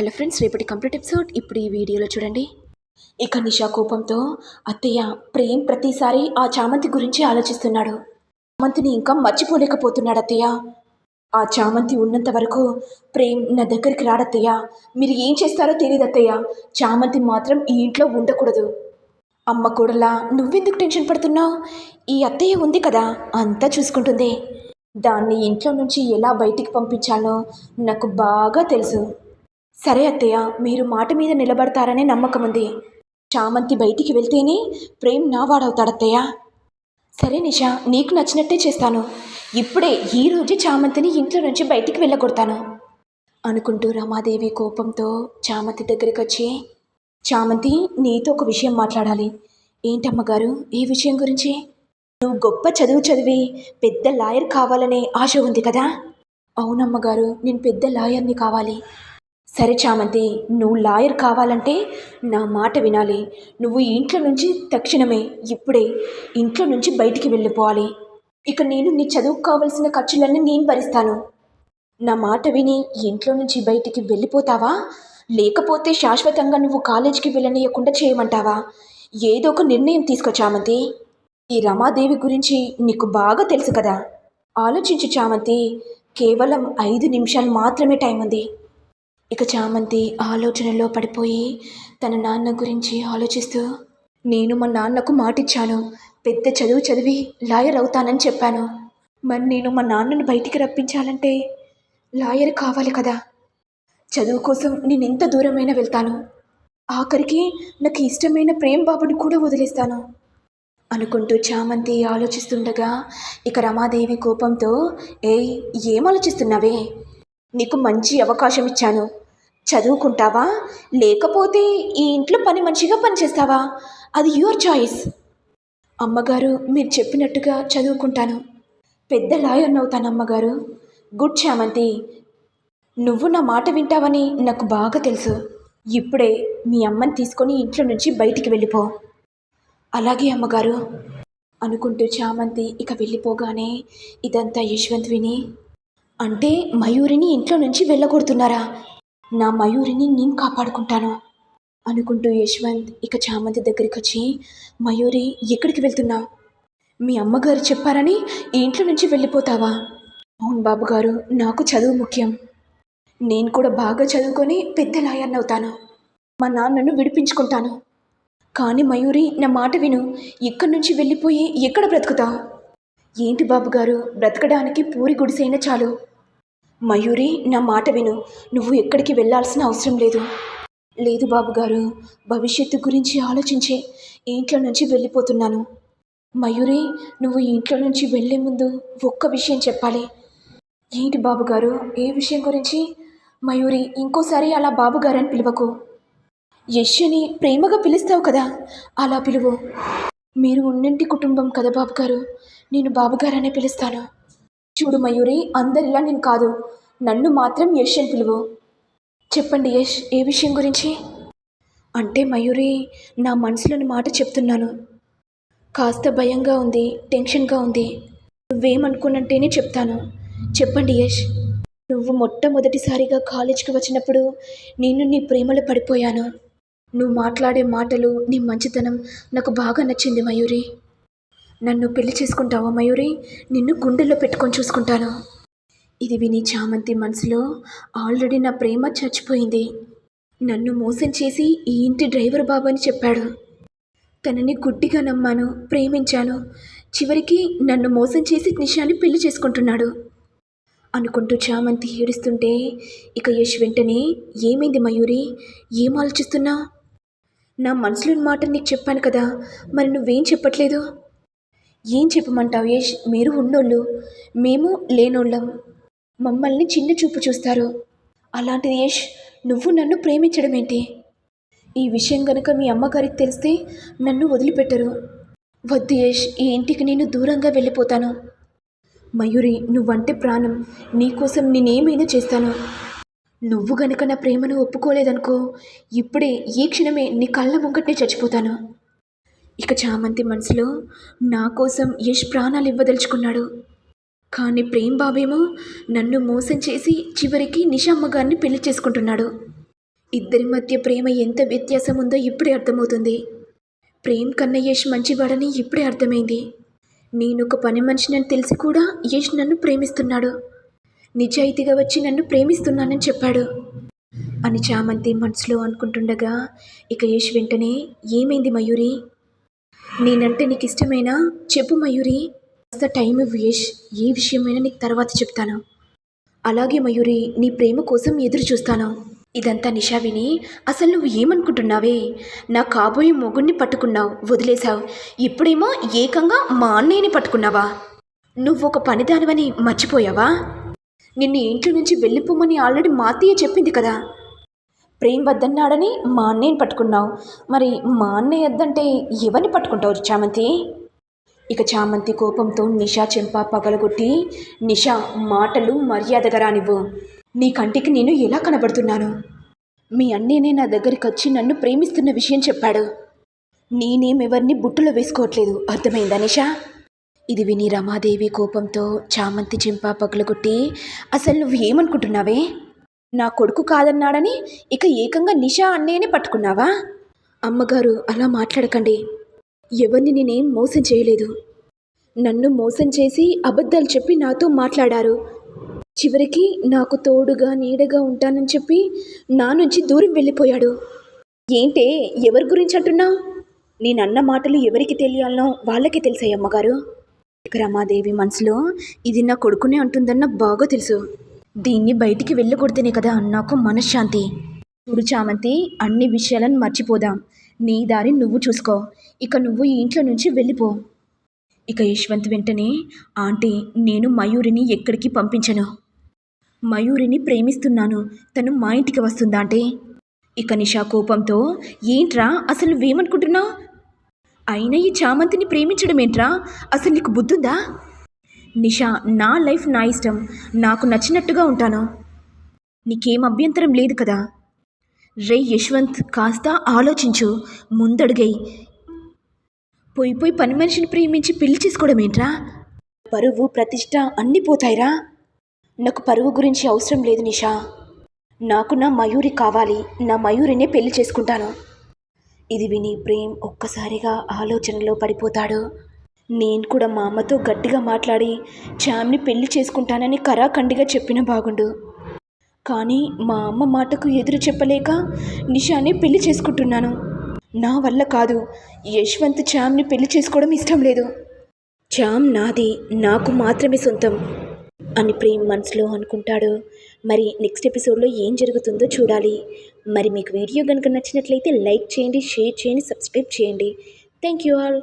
Hello friends రేపటి complete episode. ఇప్పుడు ఈ వీడియోలో చూడండి. ఇక నిషా కోపంతో అత్తయ్య ప్రేమ్ ప్రతిసారి ఆ చామంతి గురించి ఆలోచిస్తున్నాడు. చామంతిని ఇంకా మర్చిపోలేకపోతున్నాడు అత్తయ్య. ఆ చామంతి ఉన్నంత వరకు ప్రేమ్ నా దగ్గరికి రాడత్తయ్య మీరు ఏం చేస్తారో తెలియదు అత్తయ్య. చామంతి మాత్రం ఈ ఇంట్లో ఉండకూడదు. అమ్మ కూడలా నువ్వెందుకు టెన్షన్ పడుతున్నావు? ఈ అత్తయ్య ఉంది కదా అంతా చూసుకుంటుంది. దాన్ని ఇంట్లో నుంచి ఎలా బయటికి పంపించాలో నాకు బాగా తెలుసు. సరే అత్తయ్య మీరు మాట మీద నిలబడతారనే నమ్మకం ఉంది. చామంతి బయటికి వెళ్తేనే ప్రేమ్ నా వాడవుతాడత్తయ్య. సరే నిషా నీకు నచ్చినట్టే చేస్తాను. ఇప్పుడే ఈ రోజే చామంతిని ఇంట్లో నుంచి బయటికి వెళ్ళగొడతాను. అనుకుంటూ రమాదేవి కోపంతో చామంతి దగ్గరికి వచ్చి చామంతి నీతో ఒక విషయం మాట్లాడాలి. ఏంటమ్మగారు ఏ విషయం గురించి? నువ్వు గొప్ప చదువు చదివి పెద్ద లాయర్ కావాలనే ఆశ ఉంది కదా? అవునమ్మగారు నేను పెద్ద లాయర్ని కావాలి. సరే చామంతి నువ్వు లాయర్ కావాలంటే నా మాట వినాలి. నువ్వు ఇంట్లో నుంచి తక్షణమే ఇప్పుడే ఇంట్లో నుంచి బయటికి వెళ్ళిపోవాలి. ఇక నేను నీ చదువుకు కావలసిన ఖర్చులన్నీ నేను భరిస్తాను. నా మాట విని ఇంట్లో నుంచి బయటికి వెళ్ళిపోతావా? లేకపోతే శాశ్వతంగా నువ్వు కాలేజీకి వెళ్ళనీయకుండా చేయమంటావా? ఏదో ఒక నిర్ణయం తీసుకో చామంతి. ఈ రమాదేవి గురించి నీకు బాగా తెలుసు కదా. ఆలోచించు చామంతి. కేవలం ఐదు నిమిషాలు మాత్రమే టైం ఉంది. ఇక చామంతి ఆలోచనలో పడిపోయి తన నాన్న గురించి ఆలోచిస్తూ నేను మా నాన్నకు మాటిచ్చాను. పెద్ద చదువు చదివి లాయర్ అవుతానని చెప్పాను. మరి నేను మా నాన్నను బయటికి రప్పించాలంటే లాయర్ కావాలి కదా. చదువు కోసం నేను ఎంత దూరమైనా వెళ్తాను. ఆఖరికి నాకు ఇష్టమైన ప్రేమ్ బాబుని కూడా వదిలేస్తాను. అనుకుంటూ చామంతి ఆలోచిస్తుండగా ఇక రమాదేవి కోపంతో ఏయ్ ఏం ఆలోచిస్తున్నావే నీకు మంచి అవకాశం ఇచ్చాను చదువుకుంటావా? లేకపోతే ఈ ఇంట్లో పని మంచిగా పనిచేస్తావా? అది యువర్ చాయిస్ అమ్మగారు మీరు చెప్పినట్టుగా చదువుకుంటాను. పెద్ద లాయర్ అవుతాను అమ్మగారు. గుడ్ చామంతి. నువ్వు నా మాట వింటావని నాకు బాగా తెలుసు. ఇప్పుడే మీ అమ్మని తీసుకొని ఇంట్లో నుంచి బయటికి వెళ్ళిపో. అలాగే అమ్మగారు. అనుకుంటూ చామంతి ఇక వెళ్ళిపోగానే ఇదంతా యశ్వంత్ విని అంటే మయూరిని ఇంట్లో నుంచి వెళ్ళగొడుతున్నారా? నా మయూరిని నేను కాపాడుకుంటాను అనుకుంటూ యశ్వంత్ ఇక చామంతి దగ్గరికి వచ్చి మయూరి ఎక్కడికి వెళ్తున్నా మీ అమ్మగారు చెప్పారని ఈ ఇంట్లో నుంచి వెళ్ళిపోతావా? అవును బాబు గారు నాకు చదువు ముఖ్యం. నేను కూడా బాగా చదువుకొని పెద్ద లాయర్ని అవుతాను. మా నాన్నను విడిపించుకుంటాను. కానీ మయూరి నా మాట విను. ఇక్కడి నుంచి వెళ్ళిపోయి ఎక్కడ బ్రతుకుతావు? ఏంటి బాబు గారు బ్రతకడానికి పూరి గుడిసైనా చాలు. మయూరి నా మాట విను. నువ్వు ఎక్కడికి వెళ్ళాల్సిన అవసరం లేదు. లేదు బాబుగారు భవిష్యత్తు గురించి ఆలోచించే ఇంట్లో నుంచి వెళ్ళిపోతున్నాను. మయూరి నువ్వు ఇంట్లో నుంచి వెళ్ళే ముందు ఒక్క విషయం చెప్పాలి. ఏంటి బాబుగారు ఏ విషయం గురించి? మయూరి ఇంకోసారి అలా బాబుగారని పిలవకు. యశ్ని ప్రేమగా పిలుస్తావు కదా అలా పిలువు. మీరు ఉన్నింటి కుటుంబం కదా బాబు గారు నేను బాబుగారనే పిలుస్తాను. చూడు మయూరి అందరిలా నేను కాదు. నన్ను మాత్రం యష్ అని పిలువు. చెప్పండి యష్ ఏ విషయం గురించి? అంటే మయూరి నా మనసులోని మాట చెప్తున్నాను. కాస్త భయంగా ఉంది టెన్షన్గా ఉంది. నువ్వేమనుకున్నట్టేనే చెప్తాను. చెప్పండి యష్. నువ్వు మొట్టమొదటిసారిగా కాలేజ్కి వచ్చినప్పుడు నేను నీ ప్రేమలో పడిపోయాను. నువ్వు మాట్లాడే మాటలు నీ మంచితనం నాకు బాగా నచ్చింది మయూరి. నన్ను పెళ్ళి చేసుకుంటావా మయూరి? నిన్ను గుండెల్లో పెట్టుకొని చూసుకుంటాను. ఇది విని చామంతి మనసులో ఆల్రెడీ నా ప్రేమ చచ్చిపోయింది. నన్ను మోసం చేసి ఈ ఇంటి డ్రైవర్ బాబు అని చెప్పాడు. తనని గుడ్డిగా నమ్మాను ప్రేమించాను. చివరికి నన్ను మోసం చేసి నిషాని పెళ్ళి చేసుకుంటున్నాడు. అనుకుంటూ చామంతి ఏడుస్తుంటే ఇక యశ్ వెంటనే ఏమైంది మయూరి? ఏం ఆలోచిస్తున్నా? నా మనసులోని మాట నీకు చెప్పాను కదా మరి నువ్వేం చెప్పట్లేదు? ఏం చెప్పమంటావు యేష్? మీరు ఉన్నోళ్ళు మేము లేనోళ్ళం. మమ్మల్ని చిన్న చూపు చూస్తారు. అలాంటిది యేష్ నువ్వు నన్ను ప్రేమించడం ఏంటి? ఈ విషయం గనుక మీ అమ్మగారికి తెలిస్తే నన్ను వదిలిపెట్టరు. వద్దు యేష్ ఈ ఇంటికి నేను దూరంగా వెళ్ళిపోతాను. మయూరి నువ్వంటే ప్రాణం. నీకోసం నేనేమైనా చేస్తాను. నువ్వు గనుక నా ప్రేమను ఒప్పుకోలేదనుకో ఇప్పుడే ఈ క్షణమే నీ కళ్ళ ముంగట్నే చచ్చిపోతాను. ఇక చామంతి మనసులో నా కోసం యష్ ప్రాణాలు ఇవ్వదలుచుకున్నాడు. కానీ ప్రేమ్ బాబేమో నన్ను మోసం చేసి చివరికి నిషామ్మ గారిని పెళ్ళి చేసుకుంటున్నాడు. ఇద్దరి మధ్య ప్రేమ ఎంత వ్యత్యాసం ఉందో ఇప్పుడే అర్థమవుతుంది. ప్రేమ్ కన్నా యష్ మంచివాడని ఇప్పుడే అర్థమైంది. నేను ఒక పని మనిషినని తెలిసి కూడా యష్ నన్ను ప్రేమిస్తున్నాడు. నిజాయితీగా వచ్చి నన్ను ప్రేమిస్తున్నానని చెప్పాడు. అని చామంతి మనసులో అనుకుంటుండగా ఇక యష్ వెంటనే ఏమైంది మయూరి? నేనంటే నీకు ఇష్టమేనా చెప్పు మయూరి. కాస్త టైం ఇవ్వు యష్ ఏ విషయమైనా నీకు తర్వాత చెప్తాను. అలాగే మయూరి నీ ప్రేమ కోసం ఎదురు చూస్తాను. ఇదంతా నిషా విని అసలు నువ్వు ఏమనుకుంటున్నావే? నా కాబోయే మొగుణ్ణి పట్టుకున్నావు వదిలేశావు. ఇప్పుడేమో ఏకంగా మా అన్నయ్యని పట్టుకున్నావా? నువ్వు ఒక పనిదానివని మర్చిపోయావా? నిన్ను ఇంట్లో నుంచి వెళ్ళిపోమని ఆల్రెడీ మాతయ్య చెప్పింది కదా. ప్రేమ్ వద్దన్నాడని మా అన్నయ్యని పట్టుకున్నావు. మరి మా అన్నయ్య వద్దంటే ఎవరిని పట్టుకుంటావు చామంతి? ఇక చామంతి కోపంతో నిషా చెంప పగలగొట్టి నిషా మాటలు మర్యాదగా రానివ్వు. నీ కంటికి నేను ఎలా కనబడుతున్నాను? మీ అన్నయ్యనే నా దగ్గరికి వచ్చి నన్ను ప్రేమిస్తున్న విషయం చెప్పాడు. నేనేమెవరిని బుట్టలో వేసుకోవట్లేదు. అర్థమైందా నిషా? ఇది విని రమాదేవి కోపంతో చామంతి చెంప పగలగొట్టి అసలు నువ్వు ఏమనుకుంటున్నావే నా కొడుకు కాదన్నాడని ఇక ఏకంగా నిషా అన్నయ్యని పట్టుకున్నావా? అమ్మగారు అలా మాట్లాడకండి. ఎవరిని నేనేం మోసం చేయలేదు. నన్ను మోసం చేసి అబద్ధాలు చెప్పి నాతో మాట్లాడారు. చివరికి నాకు తోడుగా నీడగా ఉంటానని చెప్పి నా నుంచి దూరం వెళ్ళిపోయాడు. ఏంటే ఎవరి గురించి అంటున్నావు నేను అన్న మాటలు ఎవరికి తెలియాలనో వాళ్ళకి తెలిసాయి అమ్మగారు. రమాదేవి మనసులో ఇది నా కొడుకునే అంటుందన్న బాగా తెలుసు. దీన్ని బయటికి వెళ్ళకూడదనే కదా నాకు మనశ్శాంతి. చూడు చామంతి అన్ని విషయాలను మర్చిపోదాం. నీ దారి నువ్వు చూసుకో. ఇక నువ్వు ఈ ఇంట్లో నుంచి వెళ్ళిపో. ఇక యశ్వంత్ వెంటనే ఆంటీ నేను మయూరిని ఎక్కడికి పంపించను. మయూరిని ప్రేమిస్తున్నాను. తను మా ఇంటికి వస్తుందా అంటే ఇక నిషా కోపంతో ఏంట్రా అసలు నువ్వేమనుకుంటున్నావు? అయినా ఈ చామంతిని ప్రేమించడం ఏంట్రా అసలు నీకు బుద్ధుందా? నిషా నా లైఫ్ నా ఇష్టం. నాకు నచ్చినట్టుగా ఉంటాను. నీకేం అభ్యంతరం లేదు కదా? రే యశ్వంత్ కాస్త ఆలోచించు. ముందడుగై పోయి పోయి పని మనిషిని ప్రేమించి పెళ్ళి చేసుకోవడం ఏంట్రా పరువు ప్రతిష్ట అన్నీ పోతాయిరా? నాకు పరువు గురించి అవసరం లేదు నిషా. నాకు నా మయూరి కావాలి. నా మయూరినే పెళ్ళి చేసుకుంటాను. ఇది విని ప్రేమ్ ఒక్కసారిగా ఆలోచనలో పడిపోతాడు. నేను కూడా మా అమ్మతో గట్టిగా మాట్లాడి చామ్ని పెళ్ళి చేసుకుంటానని కరాఖండిగా చెప్పిన బాగుండు. కానీ మా అమ్మ మాటకు ఎదురు చెప్పలేక నిషాని పెళ్ళి చేసుకుంటున్నాను. నా వల్ల కాదు యశ్వంత్ చామ్ని పెళ్ళి చేసుకోవడం ఇష్టం లేదు. చామ్ నాది నాకు మాత్రమే సొంతం అని ప్రేమ్ మనసులో అనుకుంటాడు. మరి నెక్స్ట్ ఎపిసోడ్లో ఏం జరుగుతుందో చూడాలి. మరి మీకు వీడియో కనుక నచ్చినట్లయితే లైక్ చేయండి షేర్ చేయండి సబ్స్క్రైబ్ చేయండి. Thank you all.